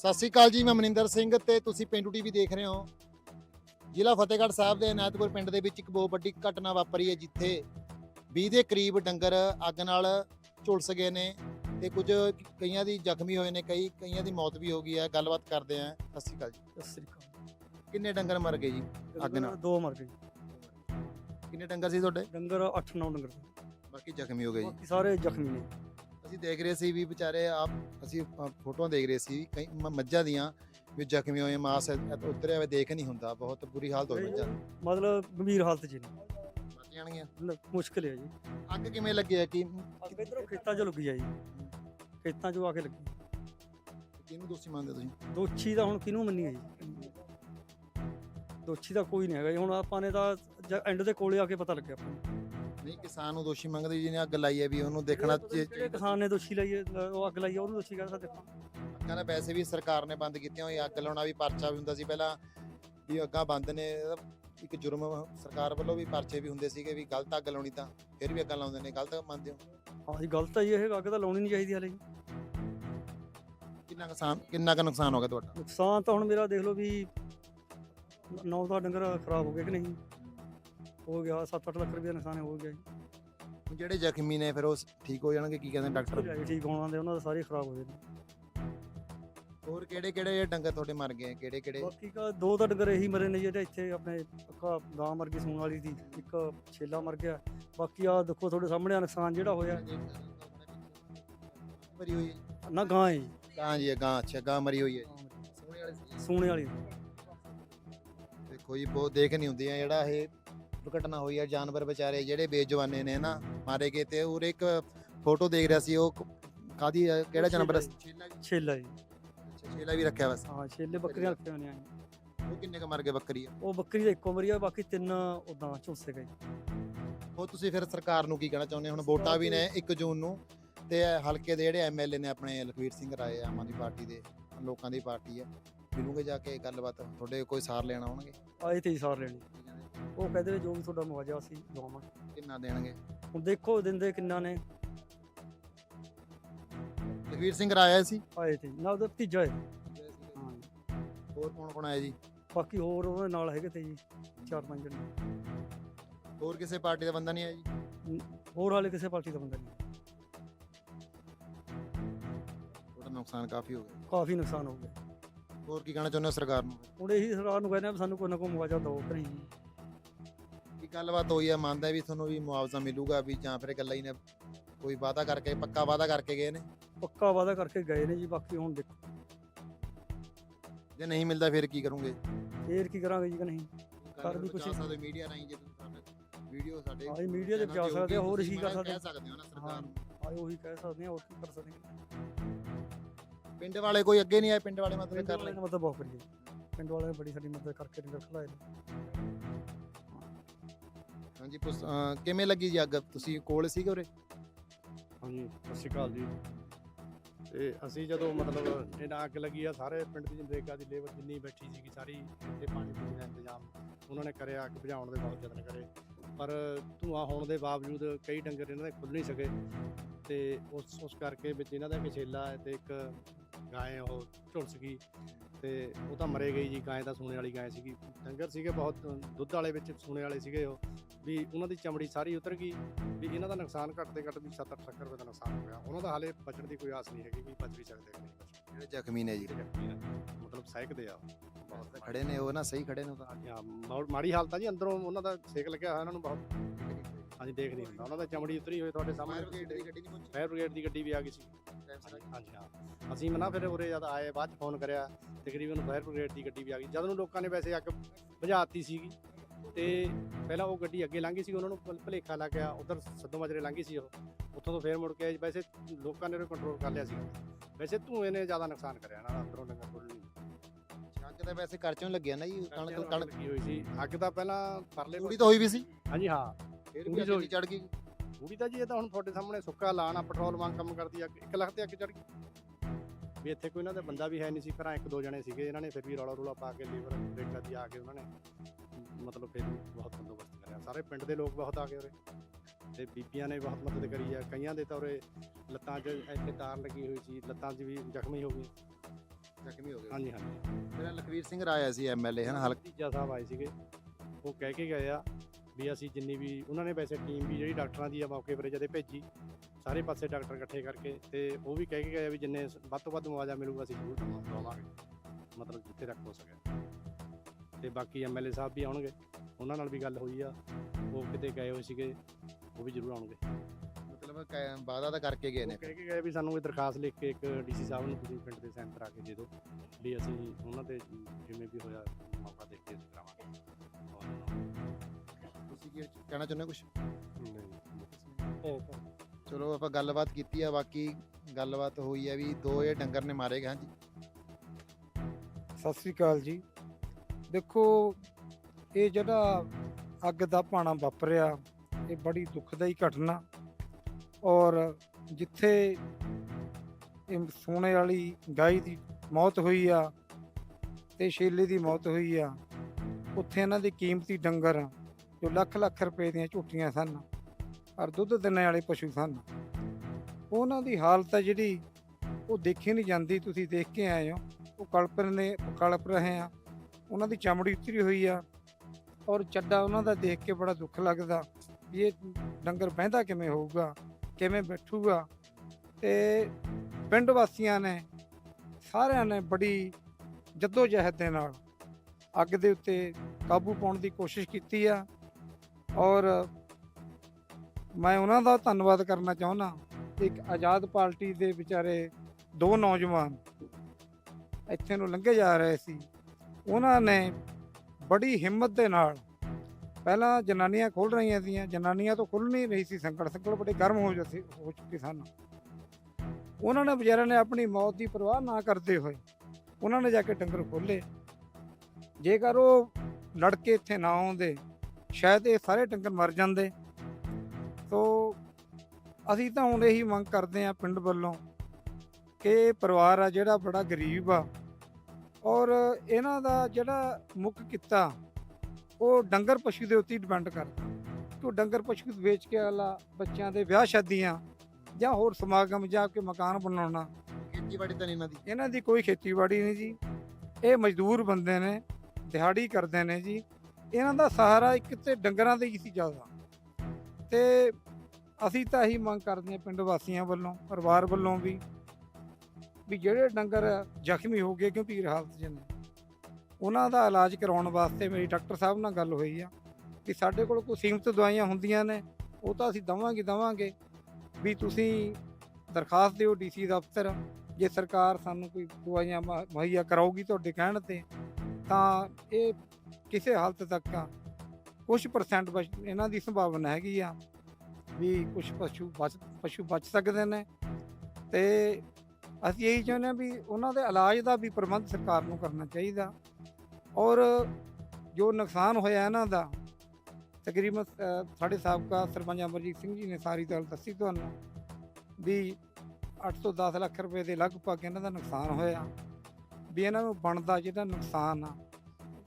ਸਤਿ ਸ੍ਰੀ ਅਕਾਲ ਜੀ ਮੈਂ ਮਨਿੰਦਰ ਸਿੰਘ ਤੇ ਤੁਸੀਂ ਪਿੰਡੂ ਟੀਵੀ ਦੇਖ ਰਹੇ ਹੋ। ਜ਼ਿਲ੍ਹਾ ਫਤਿਹਗੜ੍ਹ ਸਾਹਿਬ ਦੇ ਅਨਾਇਤਪੁਰ ਪਿੰਡ ਦੇ ਵਿੱਚ ਇੱਕ ਬਹੁਤ ਵੱਡੀ ਘਟਨਾ ਵਾਪਰੀ ਹੈ ਜਿੱਥੇ 20 ਦੇ ਕਰੀਬ ਡੰਗਰ ਅੱਗ ਨਾਲ ਝੁਲਸ ਗਏ ਨੇ ਤੇ ਕੁਝ ਕਈਆਂ ਦੀ ਜ਼ਖਮੀ ਹੋਏ ਨੇ ਕਈ ਕਈਆਂ ਦੀ ਮੌਤ ਵੀ ਹੋ ਗਈ ਹੈ। ਗੱਲਬਾਤ ਕਰਦੇ ਆਂ ਸਤਿ ਸ੍ਰੀ ਅਕਾਲ ਜੀ। ਸਤਿ ਸ੍ਰੀ ਅਕਾਲ। ਕਿੰਨੇ ਡੰਗਰ ਮਰ ਗਏ ਜੀ ਅੱਗ ਨਾਲ? ਦੋ ਮਰ ਗਏ ਕਿੰਨੇ ਡੰਗਰ ਸੀ ਤੁਹਾਡੇ? ਡੰਗਰ 8-9 ਡੰਗਰ। ਬਾਕੀ ਜ਼ਖਮੀ ਹੋ ਗਏ ਜੀ। ਬਾਕੀ ਸਾਰੇ ਜ਼ਖਮੀ ਨੇ। ਅਸੀਂ ਦੇਖ ਰਹੇ ਸੀ ਵੀ ਵਿਚਾਰੇ ਆਪ ਅਸੀਂ ਫੋਟੋਆਂ ਦੇਖ ਰਹੇ ਸੀ ਕਈ ਮ- ਮੱਝਾਂ ਦੀਆਂ ਵੀ ਜ਼ਖਮੀ ਹੋਏ ਮਾਸ ਇ- ਉਤਰਿਆ ਹੋਇਆ ਦੇਖ ਨਹੀਂ ਹੁੰਦਾ ਬਹੁਤ ਬੁਰੀ ਹਾਲਤ ਹੋਈ ਮੱਝਾਂ ਦੀ। ਮਤਲਬ ਗੰਭੀਰ ਹਾਲਤ 'ਚ ਨੇ ਮਰ ਜਾਣਗੀਆਂ ਲ- ਮੁਸ਼ਕਿਲ ਹੈ ਜੀ। ਅੱਗ ਕਿਵੇਂ ਲੱਗੀ ਹੈ? ਕਿ ਅੱਗ ਇਧਰੋਂ ਖੇਤਾਂ 'ਚ ਲੱਗੀ ਆ ਜੀ। ਖੇਤਾਂ 'ਚੋਂ ਆ ਕੇ ਲੱਗੀ। ਕਿਹਨੂੰ ਦੋਸ਼ੀ ਮੰਨਦੇ ਤੁਸੀਂ? ਦੋਛੀ ਦਾ ਹੁਣ ਕਿਹਨੂੰ ਮੰਨੀਏ ਜੀ? ਦੋਛੀ ਦਾ ਕੋਈ ਨਹੀਂ ਹੈਗਾ ਜੀ। ਹੁਣ ਆਪਾਂ ਨੇ ਤਾਂ ਐਂਡ ਦੇ ਕੋਲੇ ਆ ਕੇ ਪਤਾ ਲੱਗਿਆ ਆਪਾਂ ਨੂੰ। ਨਹੀਂ ਕਿਸਾਨ ਨੂੰ ਦੋਸ਼ੀ ਮੰਗਦੇ ਜਿਹਨੇ ਅੱਗ ਲਾਈ ਹੈ ਵੀ ਉਹਨੂੰ ਦੇਖਣਾ ਜਿਹੜੇ ਕਿਸਾਨ ਨੇ ਦੋਸ਼ੀ ਲਾਈ ਹੈ, ਉਹ ਅੱਗ ਲਾਈ ਉਹਨੂੰ ਦੋਸ਼ੀ ਕਹਿ ਸਕਦੇ ਆਪਾਂ। ਕਹਿੰਦਾ ਵੈਸੇ ਵੀ ਸਰਕਾਰ ਨੇ ਬੰਦ ਕੀਤੀਆਂ ਹੋਈ ਅੱਗ ਲਾਉਣਾ ਵੀ ਪਰਚਾ ਵੀ ਹੁੰਦਾ ਸੀ ਪਹਿਲਾਂ ਵੀ ਅੱਗਾਂ ਬੰਦ ਨੇ ਇਹਦਾ ਇੱਕ ਜੁਰਮ ਸਰਕਾਰ ਵੱਲੋਂ ਵੀ ਪਰਚੇ ਵੀ ਹੁੰਦੇ ਸੀਗੇ ਵੀ ਗਲਤ ਅੱਗ ਲਾਉਣੀ ਤਾਂ ਫਿਰ ਵੀ ਅੱਗਾਂ ਲਾਉਂਦੇ ਨੇ ਗਲਤ ਮੰਨਦੇ ਹੋ? ਹਾਂ ਜੀ ਗਲਤ ਹੈ ਜੀ ਇਹ ਅੱਗ ਤਾਂ ਲਾਉਣੀ ਨਹੀਂ ਚਾਹੀਦੀ ਹਲੇ ਜੀ। ਕਿੰਨਾ ਨੁਕਸਾਨ ਕਿੰਨਾ ਕੁ ਨੁਕਸਾਨ ਹੋ ਗਿਆ ਤੁਹਾਡਾ? ਨੁਕਸਾਨ ਤਾਂ ਹੁਣ ਮੇਰਾ ਦੇਖ ਲਓ ਵੀ ਨੌ ਦਾ ਡੰਗਰ ਖਰਾਬ ਹੋ ਗਿਆ ਕਿ ਨਹੀਂ? ਹੋ ਗਿਆ 7-8 ਲੱਖ ਰੁਪਏ ਦਾ ਨੁਕਸਾਨ ਹੋ ਗਿਆ ਜੀ। ਹੁਣ ਜਿਹੜੇ ਜ਼ਖਮੀ ਨੇ ਫਿਰ ਉਹ ਠੀਕ ਹੋ ਜਾਣਗੇ ਕੀ ਕਹਿੰਦੇ ਡਾਕਟਰ? ਜੀ ਠੀਕ ਹੋਣਾ ਦੇ ਉਹਨਾਂ ਦਾ ਸਾਰੇ ਖਰਾਬ ਹੋ ਨੇ ਹੋਰ ਕਿਹੜੇ ਕਿਹੜੇ ਡੰਗਰ ਤੁਹਾਡੇ ਮਰ ਗਏ? ਕਿਹੜੇ ਕਿਹੜੇ ਬਾਕੀ ਕਾ ਦੋ ਤਾਂ ਡੰਗਰ ਇਹੀ ਮਰੇ ਨੇ ਜੀ, ਜਿਹੜੇ ਇੱਥੇ ਆਪਣੇ ਪੱਕਾ ਗਾਂ ਮਰ ਗਈ ਸੂਣ ਵਾਲੀ ਦੀ ਇੱਕ ਛੇਲਾ ਮਰ ਗਿਆ। ਬਾਕੀ ਆ ਦੇਖੋ ਤੁਹਾਡੇ ਸਾਹਮਣੇ ਆ ਨੁਕਸਾਨ ਜਿਹੜਾ ਹੋਇਆ। ਮਰੀ ਹੋਈ ਹੈ ਨਾ ਗਾਂ ਹੈ ਜੀ। ਗਾਂ ਜੀ ਇਹ ਗਾਂ ਅੱਛਾ ਗਾਂ ਮਰੀ ਹੋਈ ਹੈ ਸੋਹਣੇ ਵਾਲੀ। ਸੂਣੇ ਵਾਲੀ। ਦੇਖੋ ਜੀ ਬਹੁਤ ਦੇਖ ਨਹੀਂ ਹੁੰਦੀ ਆ ਜਿਹੜਾ ਇਹ ਦੁਰਘਟਨਾ ਹੋਈ ਆ ਜਾਨਵਰ ਵਿਚਾਰੇ ਜਿਹੜੇ ਬੇਜਵਾਨੇ ਨੇ ਨਾ ਮਾਰੇ ਗਏ ਤੇ ਉਰੇ ਇੱਕ ਫੋਟੋ ਦੇਖ ਰਿਹਾ ਸੀ ਉਹ ਕਾਦੀ ਕਿਹੜਾ ਜਾਨਵਰ ਛੇਲਾ ਛੇਲਾ ਜੀ। ਛੇਲਾ ਵੀ ਰੱਖਿਆ ਬਸ। ਹਾਂ ਛੇਲੇ ਬੱਕਰੀਆਂ ਰੱਖੇ ਨੇ। ਜੀ। ਉਹ ਕਿੰਨੇ ਕ ਮਰ ਗਏ ਬੱਕਰੀ ਆ? ਉਹ ਬੱਕਰੀ ਦਾ ਇੱਕੋ ਮਰੀ ਆ ਬਾਕੀ ਤਿੰਨ ਉਦਾਂ ਝੁੱਸੇ ਗਏ। ਉਹ ਤੁਸੀਂ ਫਿਰ ਸਰਕਾਰ ਨੂੰ ਕੀ ਕਹਿਣਾ ਚਾਹੁੰਦੇ ਹੋ? ਹੁਣ ਵੋਟਾਂ ਵੀ ਨੇ 1 ਜੂਨ ਨੂੰ ਤੇ ਹਲਕੇ ਦੇ ਜਿਹੜੇ ਐਮਐਲਏ ਨੇ ਆਪਣੇ ਲਖਵੀਰ ਸਿੰਘ ਰਾਏ ਆਮ ਆਦਮੀ ਪਾਰਟੀ ਦੇ ਲੋਕਾਂ ਦੀ ਪਾਰਟੀ ਆ ਮਿਲੂਗੇ ਜਾ ਕੇ ਗੱਲਬਾਤ? ਤੁਹਾਡੇ ਕੋਈ ਸਾਰ ਲੈਣ ਆਉਣਗੇ? ਆਏ ਤੇ ਹੀ ਸਾਰ ਲੈਣੀ। ਉਹ ਕਹਿੰਦੇ ਵੀ ਜੋ ਵੀ ਤੁਹਾਡਾ ਮੁਆਵਜ਼ਾ ਅਸੀਂ ਦਵਾਵਾਂਗੇ ਕਿੰਨਾ ਦੇਣਗੇ? ਹੁਣ ਦੇਖੋ ਦਿੰਦੇ ਕਿੰਨਾ ਨੇ। ਲਖਵੀਰ ਸਿੰਘ ਰਾਏ ਆਏ ਸੀ? ਆਏ ਤੇ ਨਾ ਉਹਦਾ ਭਤੀਜਾ ਹੈ। ਹਾਂ। ਹੋਰ ਕੌਣ ਕੌਣ ਆਇਆ ਜੀ? ਬਾਕੀ ਹੋਰ ਉਹਦੇ ਨਾਲ ਹੈਗੇ ਤੇ ਜੀ ਚਾਰ ਪੰਜ ਜਣੇ। ਹੋਰ ਕਿਸੇ ਪਾਰਟੀ ਦਾ ਬੰਦਾ ਨਹੀਂ ਆਇਆ ਜੀ? ਹੋਰ ਹਾਲੇ ਕਿਸੇ ਪਾਰਟੀ ਦਾ ਬੰਦਾ ਨਹੀਂ। ਤੁਹਾਡਾ ਨੁਕਸਾਨ ਕਾਫੀ ਹੋ ਗਿਆ। ਕਾਫੀ ਨੁਕਸਾਨ ਹੋ ਗਿਆ। ਹੋਰ ਕੀ ਕਹਿਣਾ ਚਾਹੁੰਦੇ ਹੋ ਸਰਕਾਰ ਨੂੰ? ਹੁਣ ਇਹੀ ਸਰਕਾਰ ਨੂੰ ਕਹਿੰਦੇ ਆ ਵੀ ਸਾਨੂੰ ਕੋਈ ਨਾ ਕੋਈ ਮੁਆਵਜ਼ਾ ਦਿਓ ਭਰੀ ਗੱਲਬਾਤ ਹੋਈ ਆ ਮੰਨਦਾ ਵੀ ਤੁਹਾਨੂੰ ਵੀ ਮੁਆਵਜ਼ਾ ਮਿਲੂਗਾ ਵੀ ਜਾਂ ਫਿਰ ਇਕੱਲਾ ਹੀ ਨੇ ਕੋਈ ਵਾਅਦਾ ਕਰਕੇ ਪੱਕਾ ਵਾਅਦਾ ਕਰਕੇ ਗਏ ਨੇ? ਪੱਕਾ ਵਾਅਦਾ ਕਰਕੇ ਗਏ ਨੇ ਜੀ ਬਾਕੀ ਹੁਣ ਦੇਖੋ। ਜੇ ਨਹੀਂ ਮਿਲਦਾ ਫਿਰ ਕੀ ਕਰੋਗੇ? ਫੇਰ ਕੀ ਕਰਾਂਗੇ ਜੀ ਕਿ ਨਹੀਂ? ਕਰ ਵੀ ਕੁਛ- ਸਕਦੇ ਮੀਡੀਆ ਰਾਹੀਂ ਜੇ ਤੁਸੀਂ ਸਾਡੇ ਵੀਡੀਓ ਸਾਡੇ ਹਾਂ, ਇਹ media ਤੇ ਪਹੁੰਚਾ ਸਕਦੇ ਆ, ਹੋਰ ਕੀ ਕਰ ਕਹਿ ਸਕਦੇ ਹੋ ਨਾ ਹਾਂ ਸਰਕਾਰ ਨੂੰ ਆਏ ਉਹੀ ਕਹਿ ਸਕਦੇ ਆ ਹੋਰ ਕੀ ਕਰ ਸਕਦੇ ਆ ਪਿੰਡ ਵਾਲੇ ਕੋਈ ਅੱਗੇ ਨਹੀਂ ਆਏ ਪਿੰਡ ਵਾਲੇ ਮਤਲਬ ਪਿੰਡ ਕਰ ਵਾਲਿਆਂ ਲੈ ਨੇ ਮਦਦ ਬਹੁਤ ਕਰੀ ਹੈ। ਪਿੰਡ ਵਾਲਿਆਂ ਨੇ ਬੜੀ ਸਾਡੀ ਮਦਦ ਕਰਕੇ ਡੰਗਰ ਖਲਾਏ ਨੇ। ਹਾਂਜੀ, ਪੁਸ, ਅਹ, ਕਿਵੇਂ ਲੱਗੀ ਜੀ ਅੱਗ ਤੁਸੀਂ ਕੋਲ ਸੀਗੇ ਉਰੇ? ਹਾਂਜੀ, ਸਤਿ ਸ਼੍ਰੀ ਅਕਾਲ ਜੀ। ਤੇ ਅਸੀਂ ਜਦੋਂ ਮਤਲਬ ਇਹਨਾਂ ਅੱਗ ਲੱਗੀ ਆ, ਸਾਰੇ ਪਿੰਡ ਦੀ ਜਨਰੇਗਾ ਦੀ ਲੇਬਰ ਜਿੰਨੀ ਬੈਠੀ ਸੀਗੀ ਸਾਰੀ ਇੱਥੇ ਪਾਣੀ ਪੂਣੀ ਦਾ ਇੰਤਜ਼ਾਮ, ਉਹਨਾਂ ਨੇ ਕਰਿਆ, ਅੱਗ ਬੁਝਾਉਣ ਦੇ ਬਹੁਤ ਯਤਨ ਕਰੇ। ਪਰ ਧੂਆਂ ਹੋਣ ਦੇ ਬਾਵਜੂਦ ਕਈ ਡੰਗਰ ਇਹਨਾਂ ਦੇ ਖੁੱਲ ਨਹੀਂ ਸਕੇ। ਤੇ ਉਸ ਉਸ ਕਰਕੇ ਵਿੱਚ ਇਹਨਾਂ ਦਾ ਇੱਕ ਛੇਲਾ ਹੈ ਤੇ ਇੱਕ ਗਾਂ ਉਹ ਝੁਲਸ ਗਈ। ਤੇ ਉਹ ਤਾਂ ਮਰੇ ਗਈ ਜੀ ਗਾਂ ਤਾਂ ਸੂਣੇ ਵਾਲੀ ਗਾਂ ਸੀਗੀ। ਡੰਗਰ ਸੀਗੇ ਬਹੁਤ ਦੁੱਧ ਵਾਲੇ ਵਿੱਚ ਸੂਣੇ ਵਾਲੇ ਸੀਗੇ ਉਹ। ਵੀ ਉਹਨਾਂ ਦੀ ਚਮੜੀ ਸਾਰੀ ਉਤਰ ਗਈ ਵੀ ਇਹਨਾਂ ਦਾ ਨੁਕਸਾਨ ਘੱਟ ਤੇ ਘੱਟ ਵੀ 7-8 ਲੱਖ ਰੁਪਏ ਦਾ ਨੁਕਸਾਨ ਹੋ ਗਿਆ। ਉਹਨਾਂ ਦਾ ਹਾਲੇ ਬਚਣ ਦੀ ਕੋਈ ਆਸ ਨਹੀਂ ਹੈਗੀ ਵੀ ਬਚ ਵੀ ਸਕਦੇ ਕਿ ਨਹੀਂ ਬਚ ਜਿਹੜੇ ਜ਼ਖਮੀ ਨੇ ਜੀ ਮਤਲਬ ਸਹਿਕਦੇ ਆ। ਬਹੁਤ ਖੜੇ ਨੇ ਉਹ ਨਾ ਸਹੀ ਖੜੇ ਨੇ ਤਾਂ। ਮਾੜੀ ਹਾਲਤ ਆ ਜੀ ਅੰਦਰੋਂ ਉਹਨਾਂ ਦਾ ਸੇਕ ਲੱਗਿਆ ਹੋਇਆ ਉਹਨਾਂ ਨੂੰ ਬਹੁਤ। ਹਾਂਜੀ ਦੇਖ ਨਹੀਂ ਹੁੰਦਾ ਉਹਨਾਂ ਦਾ ਚਮੜੀ ਉਤਰੀ ਹੋਈ ਤੁਹਾਡੇ ਸਾਹਮਣੇ। ਤੁਸੀਂ ਦੇਖ- ਗੱਡੀ ਨਹੀਂ ਫਾਇਰ ਬ੍ਰਿਗੇਡ ਦੀ ਗੱਡੀ ਵੀ ਆ ਗਈ ਸੀ। ਹਾਂਜੀ ਹਾਂ। ਅਸੀਂ ਮਨਾ ਫਿਰ ਉਰੇ ਜਦ ਆਏ ਬਾਅਦ ਚ ਫੋਨ ਕਰਿਆ ਤਕਰੀਬਨ ਫਾਇਰ ਬ੍ਰਿਗੇਡ ਦੀ ਗੱਡੀ ਵੀ ਆ ਗਈ। ਜਦ ਨੂੰ ਲੋਕਾਂ ਨੇ ਵੈਸੇ ਅੱਗ ਬੁਝਾਤੀ ਸੀਗੀ ਤੇ ਪਹਿਲਾਂ ਉਹ ਗੱਡੀ ਅੱਗੇ ਲੰਘੀ ਸੀ ਉਹਨਾਂ ਨੂੰ ਭੁਲ- ਭੁਲੇਖਾ ਲੱਗ ਗਿਆ ਉਧਰ ਸੱਦੋਂ ਮਜਰੇ ਲੰਘੀ ਸੀ ਉਹ। ਉੱਥੋਂ ਤੋਂ ਫੇਰ ਮੁੜ ਕੇ ਆਏ। ਵੈਸੇ ਲੋਕਾਂ ਨੇ ਕੰਟਰੋਲ ਕਰ ਲਿਆ ਸੀ। ਵੈਸੇ ਧੂਏ ਨੇ ਜ਼ਿਆਦਾ ਨੁਕਸਾਨ ਕਰਿਆ ਦਾ ਅੰਦਰੋਂ ਡੰਗਰ ਕੋਲ ਅੱਗ ਤਾਂ ਵੈਸੇ ਕਰਚੋਂ ਲੱਗਿਆ ਨਾ ਜੀ ਕਣਕ ਕਣਕ ਲੱਗੀ ਹੋਈ ਸੀ। ਅੱਗ ਤਾਂ ਪਹਿਲਾਂ ਪਰਲੇ ਤੂੜੀ ਤਾਂ ਹੋਈ ਵੀ ਸੀ। ਹਾਂਜੀ ਹਾਂ। ਫਿਰ ਤੂੜੀ ਵੀ ਅੱਗ ਚੜ ਗਈ? ਪੂਰੀ ਤਾਂ ਜੀ ਇਹ ਤਾਂ ਹੁਣ ਤੁਹਾਡੇ ਸਾਹਮਣੇ ਸੁੱਕਾ ਲਾਣਾ ਪੈਟਰੋਲ ਵਾਂਗ ਕੰਮ ਕਰਦੀ ਅੱਗ 1 ਲੱਖ ਤੇ ਅੱਗ ਚੜ ਗਈ। ਵੀ ਇੱਥੇ ਕੋਈ ਇਹਨਾਂ ਦਾ ਬੰਦਾ ਵੀ ਹੈ ਨਹੀਂ ਸੀ ਘਰਾਂ ਇੱਕ ਦੋ ਜਣੇ ਸੀਗੇ ਇਹਨਾਂ ਨੇ ਫਿਰ ਵੀ ਰੌਲਾ ਰੌਲਾ ਪਾ ਕੇ ਲੀਵਰ ਬ੍ਰੇਕਾਂ ਦੀ ਆ ਕੇ ਉਹਨਾਂ ਨੇ ਮਤਲਬ ਫਿਰ ਬਹੁਤ ਬੰਦੋਬਸਤ ਕਰਿਆ। ਸਾਰੇ ਪਿੰਡ ਦੇ ਲੋਕ ਬਹੁਤ ਆ ਗਏ ਉਰੇ ਤੇ ਬੀਬੀਆਂ ਨੇ ਬਹੁਤ ਮਦਦ ਕਰੀ ਆ ਕਈਆਂ ਦੇ ਤਾਂ ਉਰੇ ਲੱਤਾਂ 'ਚ ਇੱਥੇ ਤਾਰ ਲੱਗੀ ਹੋਈ ਸੀ ਲੱਤਾਂ 'ਚ ਵੀ ਜ਼ਖਮੀ ਹੋ ਗਈ ਜ਼ਖਮੀ ਜ਼ਖਮੀ ਹੋ ਗਏ। ਹਾਂਜੀ ਹਾਂਜੀ। ਮੇਰਾ ਲਖਵੀਰ ਸਿੰਘ ਰਾਇਆ ਸੀ ਐਮਐਲਏ ਹਨ? ਹਲਕਾ ਤੀਜਾ ਸਾਹਿਬ ਆਏ ਸੀਗੇ। ਉਹ ਕਹਿ ਕੇ ਗਏ ਆ ਵੀ ਅਸੀਂ ਜਿੰਨੀ ਵੀ ਉਹਨਾਂ ਨੇ ਵੈਸੇ ਟੀਮ ਵੀ ਜਿਹੜੀ ਡਾਕਟਰਾਂ ਦੀ ਆ ਮੌਕੇ ਪਰ ਜਦੇ ਭੇਜੀ। ਸਾਰੇ ਪਾਸੇ ਡਾਕਟਰ ਇਕੱਠੇ ਕਰਕੇ ਤੇ ਉਹ ਵੀ ਕਹਿ ਕੇ ਗਏ ਆ ਵੀ ਜਿੰਨੇ ਵੱਧ ਤੋਂ ਵੱਧ ਮੁਆਵਜ਼ਾ ਮਿਲੂਗਾ ਅਸੀਂ ਜ਼ਰੂਰ ਦਵਾ- ਦਵਾਵਾਂਗੇ ਮਤਲਬ ਜਿੱਥੇ ਤੱਕ ਹੋ ਸਕਿਆ ਤੇ ਬਾਕੀ ਐਮਐਲਏ ਸਾਹਿਬ ਵੀ ਆਉਣਗੇ। ਉਹਨਾਂ ਨਾਲ ਵੀ ਗੱਲ ਹੋਈ ਆ। ਉਹ ਕਿਤੇ ਗਏ ਹੋਏ ਸੀਗੇ ਉਹ ਵੀ ਜ਼ਰੂਰ ਆਉਣਗੇ। ਮਤਲਬ ਕ- ਵਾਅਦਾ ਤਾਂ ਕਰਕੇ ਗਏ ਨੇ। ਉਹ ਕਹਿ ਕੇ ਗਏ ਵੀ ਸਾਨੂੰ ਇਹ ਦਰਖਾਸਤ ਲਿਖ ਕੇ ਇੱਕ ਡੀਸੀ ਸਾਹਿਬ ਨੂੰ ਤੁਸੀਂ ਪਿੰਡ ਦੇ ਸਾਈਨ ਕਰਾ ਕੇ ਦੇ ਦਿਓ। ਵੀ ਅਸੀਂ ਉਹਨਾਂ ਤੇ ਜਿਵੇਂ ਵੀ ਹੋਇਆ ਮੌਕਾ ਦੇਖ ਕੇ ਅਸੀਂ ਕਰਾਵਾਂਗੇ। ਤੁਸੀਂ ਕੀ ਕਹਿਣਾ ਚਾਹੁੰਦੇ ਹੋ ਕੁਝ ਨਹੀਂ। ਚਲੋ ਆਪਾਂ ਗੱਲਬਾਤ ਕੀਤੀ ਆ, ਬਾਕੀ ਗੱਲਬਾਤ ਹੋਈ ਆ ਵੀ ਦੋ ਇਹ ਡੰਗਰ ਨੇ ਮਾਰੇ ਗਏ, ਹਾਂਜੀ। ਸਤਿ ਸ੍ਰੀ ਅਕਾਲ ਜੀ। ਦੇਖੋ, ਇਹ ਜਿਹੜਾ ਅੱਗ ਦਾ ਪਾਣਾ ਵਾਪਰਿਆ, ਇਹ ਬੜੀ ਦੁਖਦਾਈ ਘਟਨਾ। ਔਰ ਜਿੱਥੇ ਇਹ ਸੋਨੇ ਵਾਲੀ ਗਾਈ ਦੀ ਮੌਤ ਹੋਈ ਆ ਤੇ ਸ਼ੇਲੇ ਦੀ ਮੌਤ ਹੋਈ ਆ, ਉੱਥੇ ਇਹਨਾਂ ਦੇ ਕੀਮਤੀ ਡੰਗਰ ਜੋ ਲੱਖ ਲੱਖ ਰੁਪਏ ਦੀਆਂ ਝੂਠੀਆਂ ਸਨ। ਔਰ ਦੁੱਧ ਦੇਣ ਵਾਲੇ ਪਸ਼ੂ ਸਨ ਉਹਨਾਂ ਦੀ ਹਾਲਤ ਹੈ ਜਿਹੜੀ ਉਹ ਦੇਖੀ ਨਹੀਂ ਜਾਂਦੀ, ਤੁਸੀਂ ਦੇਖ ਕੇ ਆਏ ਹੋ। ਉਹ ਕਲਪ ਨੇ, ਕਲਪ ਰਹੇ ਆ। ਉਹਨਾਂ ਦੀ ਚਮੜੀ ਉਤਰੀ ਹੋਈ ਆ ਔਰ ਚੱਡਾ ਉਹਨਾਂ ਦਾ ਦੇਖ ਕੇ ਬੜਾ ਦੁੱਖ ਲੱਗਦਾ ਵੀ ਇਹ ਡੰਗਰ ਬਹਿੰਦਾ ਕਿਵੇਂ ਹੋਊਗਾ, ਕਿਵੇਂ ਬੈਠੂਗਾ। ਤੇ ਪਿੰਡ ਵਾਸੀਆਂ ਨੇ, ਸਾਰਿਆਂ ਨੇ ਬੜੀ ਜੱਦੋ ਜਹਿਦ ਦੇ ਨਾਲ ਅੱਗ ਦੇ ਉੱਤੇ ਕਾਬੂ ਪਾਉਣ ਦੀ ਕੋਸ਼ਿਸ਼ ਕੀਤੀ ਆ ਔਰ ਮੈਂ ਉਹਨਾਂ ਦਾ ਧੰਨਵਾਦ ਕਰਨਾ ਚਾਹੁੰਦਾ ਇੱਕ ਆਜ਼ਾਦ ਪਾਰਟੀ ਦੇ ਵਿਚਾਰੇ ਦੋ ਨੌਜਵਾਨ ਇੱਥੇ ਨੂੰ ਲੰਘੇ ਜਾ ਰਹੇ ਸੀ। ਉਹਨਾਂ ਨੇ ਬੜੀ ਹਿੰਮਤ ਦੇ ਨਾਲ, ਪਹਿਲਾਂ ਜਨਾਨੀਆਂ ਖੋਲ ਰਹੀਆਂ ਸੀਆਂ, ਜਨਾਨੀਆਂ ਤੋਂ ਖੁੱਲ ਨਹੀਂ ਰਹੀ ਸੀ ਸੰਕਟ ਸੰਕਟ ਬੜੇ ਗਰਮ ਹੋ ਜਾਂਦੇ ਹੋ ਚੁੱਕੇ ਸਨ। ਉਹਨਾਂ ਨੇ ਵਿਚਾਰਿਆਂ ਨੇ ਆਪਣੀ ਮੌਤ ਦੀ ਪਰਵਾਹ ਨਾ ਕਰਦੇ ਹੋਏ ਉਹਨਾਂ ਨੇ ਜਾ ਕੇ ਡੰਗਰ ਖੋਲੇ ਜੇਕਰ ਉਹ ਲੜਕੇ ਇੱਥੇ ਨਾ ਆਉਂਦੇ, ਸ਼ਾਇਦ ਇਹ ਸਾਰੇ ਡੰਗਰ ਮਰ ਜਾਂਦੇ। ਸੋ ਅਸੀਂ ਤਾਂ ਹੁਣ ਇਹੀ ਮੰਗ ਕਰਦੇ ਆ ਪਿੰਡ ਵੱਲੋਂ ਕਿ ਇਹ ਪਰਿਵਾਰ ਆ ਜਿਹੜਾ ਬੜਾ ਗਰੀਬ ਆ ਔਰ ਇਹਨਾਂ ਦਾ ਜਿਹੜਾ ਮੁੱਖ ਕਿੱਤਾ ਉਹ ਡੰਗਰ ਪਸ਼ੂ ਦੇ ਉੱਤੇ ਡਿਪੈਂਡ ਕਰਦਾ। ਕਿ ਉਹ ਡੰਗਰ ਪਸ਼ੂ ਵੇਚ ਕੇ ਵਾਲਾ ਬੱਚਿਆਂ ਦੇ ਵਿਆਹ ਸ਼ਾਦੀਆਂ ਜਾਂ ਹੋਰ ਸਮਾਗਮ ਜਾ ਕੇ ਮਕਾਨ ਬਣਾਉਣਾ ਖੇਤੀਬਾੜੀ ਤਾਂ ਨਹੀਂ ਇਹਨਾਂ ਦੀ। ਇਹਨਾਂ ਦੀ ਕੋਈ ਖੇਤੀਬਾੜੀ ਨਹੀਂ ਜੀ। ਇਹ ਮਜ਼ਦੂਰ ਬੰਦੇ ਨੇ ਦਿਹਾੜੀ ਕਰਦੇ ਨੇ ਜੀ। ਇਹਨਾਂ ਦਾ ਸਹਾਰਾ ਇੱਕ ਤੇ ਡੰਗਰਾਂ ਦੇ ਹੀ ਸੀ ਜ਼ਿਆਦਾ। ਤੇ ਅਸੀਂ ਤਾਂ ਇਹੀ ਮੰਗ ਕਰਦੇ ਹਾਂ ਪਿੰਡ ਵਾਸੀਆਂ ਵੱਲੋਂ, ਪਰਿਵਾਰ ਵੱਲੋਂ ਵੀ ਵੀ ਜਿਹੜੇ ਡੰਗਰ ਜ਼ਖਮੀ ਹੋ ਗਏ ਗੰਭੀਰ ਹਾਲਤ 'ਚ ਨੇ, ਉਹਨਾਂ ਦਾ ਇਲਾਜ ਕਰਾਉਣ ਵਾਸਤੇ ਮੇਰੀ ਡਾਕਟਰ ਸਾਹਿਬ ਨਾਲ ਗੱਲ ਹੋਈ ਆ ਕਿ ਸਾਡੇ ਕੋਲ ਕੋਈ ਸੀਮਤ ਦਵਾਈਆਂ ਹੁੰਦੀਆਂ ਨੇ, ਉਹ ਤਾਂ ਅਸੀਂ ਦਵਾਂਗੇ ਦਵਾਂਗੇ, ਵੀ ਤੁਸੀਂ ਦਰਖਾਸਤ ਦਿਓ ਡੀਸੀ ਦਫ਼ਤਰ, ਜੇ ਸਰਕਾਰ ਸਾਨੂੰ ਕੋਈ ਦਵਾਈਆਂ ਮੁਹ- ਮੁਹੱਈਆ ਕਰਾਊਗੀ ਤੁਹਾਡੇ ਕਹਿਣ ਤੇ, ਤਾਂ ਇਹ ਕਿਸੇ ਹਾਲਤ ਤੱਕ ਆ। ਕੁਝ ਪਰਸੈਂਟ ਬਚ, ਇਹਨਾਂ ਦੀ ਸੰਭਾਵਨਾ ਹੈਗੀ ਆ ਵੀ ਕੁਝ ਪਸ਼ੂ ਬਚ ਪਸ਼ੂ ਬਚ ਸਕਦੇ ਨੇ। ਤੇ ਅਸੀਂ ਇਹੀ ਚਾਹੁੰਦੇ ਹਾਂ ਵੀ ਉਹਨਾਂ ਦੇ ਇਲਾਜ ਦਾ ਵੀ ਪ੍ਰਬੰਧ ਸਰਕਾਰ ਨੂੰ ਕਰਨਾ ਚਾਹੀਦਾ। ਔਰ ਜੋ ਨੁਕਸਾਨ ਹੋਇਆ ਇਹਨਾਂ ਦਾ, ਤਕਰੀਬਨ ਸਾਡੇ ਸਾਬਕਾ ਸਰਪੰਚ ਅਮਰਜੀਤ ਸਿੰਘ ਜੀ ਨੇ ਸਾਰੀ ਗੱਲ ਦੱਸੀ ਤੁਹਾਨੂੰ ਵੀ 8 ਤੋਂ 10 ਲੱਖ ਰੁਪਏ ਦੇ ਲਗਭਗ ਇਹਨਾਂ ਦਾ ਨੁਕਸਾਨ ਹੋਇਆ। ਵੀ ਇਹਨਾਂ ਨੂੰ ਬਣਦਾ ਜਿਹੜਾ ਨੁਕਸਾਨ ਆ,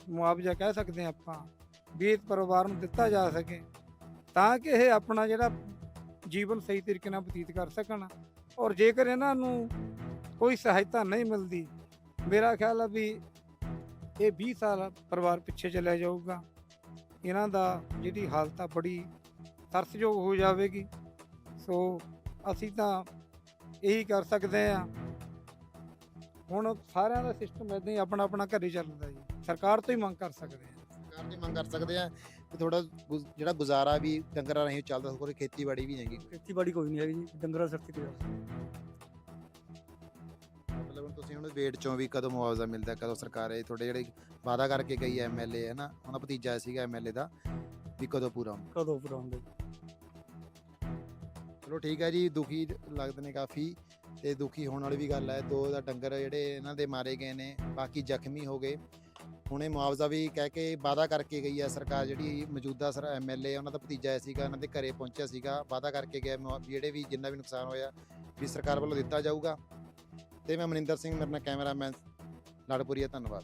ਮੁਆਵਜ਼ਾ ਕਹਿ ਸਕਦੇ ਹਾਂ ਆਪਾਂ। ਵੀ ਪਰਿਵਾਰ ਨੂੰ ਦਿੱਤਾ ਜਾ ਸਕੇ ਤਾਂ ਕਿ ਇਹ ਆਪਣਾ ਜਿਹੜਾ ਜੀਵਨ ਸਹੀ ਤਰੀਕੇ ਨਾਲ ਬਤੀਤ ਕਰ ਸਕਣ। ਔਰ ਜੇਕਰ ਇਹਨਾਂ ਨੂੰ ਕੋਈ ਸਹਾਇਤਾ ਨਹੀਂ ਮਿਲਦੀ, ਮੇਰਾ ਖਿਆਲ ਆ ਵੀ ਇਹ 20 ਸਾਲ ਪਰਿਵਾਰ ਪਿੱਛੇ ਚਲਿਆ ਜਾਊਗਾ। ਇਹਨਾਂ ਦਾ ਜਿਹੜੀ ਹਾਲਤ ਆ ਬੜੀ ਤਰਸਯੋਗ ਹੋ ਜਾਵੇਗੀ। ਸੋ ਅਸੀਂ ਤਾਂ ਇਹੀ ਕਰ ਸਕਦੇ ਆ ਹੁਣ ਸਾਰਿਆਂ ਦਾ ਸਿਸਟਮ ਇਦਾਂ ਹੀ ਆਪਣਾ ਆਪਣਾ ਘਰੇ ਚੱਲਦਾ ਜੀ। ਸਰਕਾਰ ਤੋਂ ਹੀ ਮੰਗ ਕਰ ਸਕਦੇ ਆ ਸਰਕਾਰ ਦੀ ਮੰਗ ਕਰ ਸਕਦੇ ਆ ਕਿ ਥੋੜਾ ਜਿਹੜਾ ਗੁਜ਼ਾਰਾ ਵੀ ਡੰਗਰਾਂ ਰਾਹੀਂ ਚੱਲਦਾ ਕੋਈ ਖੇਤੀਬਾੜੀ ਵੀ ਹੈਗੀ। ਖੇਤੀਬਾੜੀ ਕੋਈ ਨਹੀਂ ਹੈਗੀ ਜੀ ਡੰਗਰਾਂ ਸਿਰ ਤੇ ਗੁਜ਼ਾਰਾ ਮਤਲਬ ਹੁਣ ਤੁਸੀਂ ਹੁਣ ਵੇਟ ਚੋਂ ਵੀ ਕਦੋਂ ਮੁਆਵਜ਼ਾ ਮਿਲਦਾ ਕਦੋਂ ਸਰਕਾਰ ਇਹ ਤੁਹਾਡੇ ਜਿਹੜੇ ਵਾਅਦਾ ਕਰਕੇ ਗਈ ਹੈ ਐਮਐਲਏ ਹੈ ਨਾ? ਉਹਨਾਂ ਭਤੀਜਾ ਸੀਗਾ ਐਮਐਲਏ ਦਾ ਵੀ ਕਦੋਂ ਪੂਰਾ ਹੋਣਾ ਕਦੋਂ ਪੂਰਾ ਹੁੰਦਾ ਜੀ। ਚਲੋ ਠੀਕ ਹੈ ਜੀ ਦੁਖੀ ਲੱਗਦੇ ਨੇ ਕਾਫੀ ਤੇ ਦੁਖੀ ਹੋਣ ਵਾਲੀ ਵੀ ਗੱਲ ਹੈ ਦੋ ਦਾ ਡੰਗਰ ਜਿਹੜੇ ਇਹਨਾਂ ਦੇ ਮਾਰੇ ਗਏ ਨੇ ਬਾਕੀ ਜ਼ਖਮੀ ਹੋ ਗਏ। ਹੁਣੇ ਮੁਆਵਜ਼ਾ ਵੀ ਕਹਿ ਕੇ ਵਾਅਦਾ ਕਰਕੇ ਗਈ ਹੈ ਸਰਕਾਰ ਜਿਹੜੀ ਮੌਜੂਦਾ ਸਰ ਐਮਐਲਏ ਉਹਨਾਂ ਦਾ ਭਤੀਜਾ ਸੀਗਾ, ਉਹਨਾਂ ਦੇ ਘਰੇ ਪਹੁੰਚਿਆ ਸੀਗਾ, ਵਾਅਦਾ ਕਰਕੇ ਗਿਆ ਮੁਆ- ਜਿਹੜੇ ਵੀ ਜਿੰਨਾ ਵੀ ਨੁਕਸਾਨ ਹੋਇਆ ਵੀ ਸਰਕਾਰ ਵੱਲੋਂ ਦਿੱਤਾ ਜਾਊਗਾ। ਤੇ ਮੈਂ ਮਨਿੰਦਰ ਸਿੰਘ, ਮੇਰੇ ਨਾਲ ਕੈਮਰਾਮੈਨ, ਲੜਪੁਰੀਆ, ਧੰਨਵਾਦ।